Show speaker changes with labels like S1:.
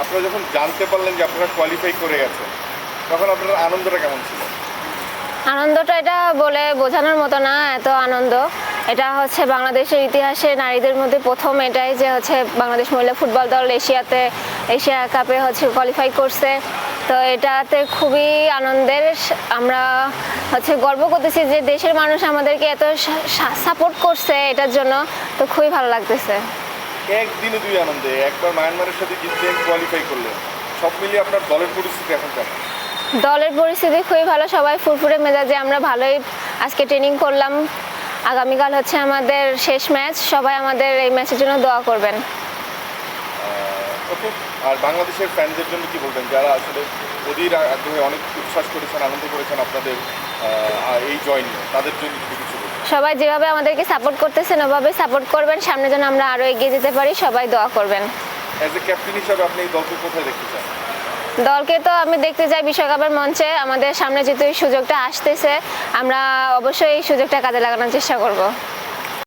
S1: আপনারা যখন জানতে পারলেন যে আপনারা কোয়ালিফাই করে গেছেন, তখন আপনার আনন্দটা কেমন ছিল?
S2: আনন্দটা এটা বলে বোঝানোর মতো না, এত আনন্দ। এটা হচ্ছে বাংলাদেশের ইতিহাসে নারীদের মধ্যে প্রথম এটাই যে হচ্ছে বাংলাদেশ মহিলা ফুটবল দল এশিয়াতে, এশিয়া কাপে হচ্ছে কোয়ালিফাই করছে। তো এটাতে খুবই আনন্দের আমরা হচ্ছে গর্ব করতেছি যে দেশের মানুষ আমাদেরকে এত সাপোর্ট করছে এটার জন্য। তো খুবই ভালো লাগতেছে।
S1: একদিনে দুই আনন্দে একবার মায়ানমারের সাথে জিতলেন কোয়ালিফাই করলেন সব মিলিয়ে আপনার দলের পরিস্থিতি এখন কেমন?
S2: দলের পরিস্থিতি খুবই ভালো সবাই ফুরফুরে মেজাজে আমরা ভালোই আজকে ট্রেনিং করলাম। আগামীকাল হচ্ছে আমাদের শেষ ম্যাচ সবাই আমাদের এই ম্যাচের জন্য দোয়া করবেন।
S1: আর বাংলাদেশের ফ্যানদের জন্য কি বলবেন? যারা আসলে অধীর আগ্রহে অনেক উচ্ছ্বাস করেছেন আনন্দ করেছেন আপনাদের এই জয় নিয়ে তাদের জন্য কিছু
S2: সবাই যেভাবে আমাদেরকে সাপোর্ট করতেছেন ওভাবে সাপোর্ট করবেন। সামনে যেন আমরা আরও এগিয়ে যেতে পারি সবাই দোয়া করবেন।
S1: অ্যাজ এ ক্যাপ্টেন হিসাবে আপনি দলকে কোথায় দেখতে চান?
S2: দলকে তো আমি দেখতে চাই বিশ্বকাপের মঞ্চে। আমাদের সামনে যেহেতু এই সুযোগটা আসতেছে আমরা অবশ্যই এই সুযোগটা কাজে লাগানোর চেষ্টা করব।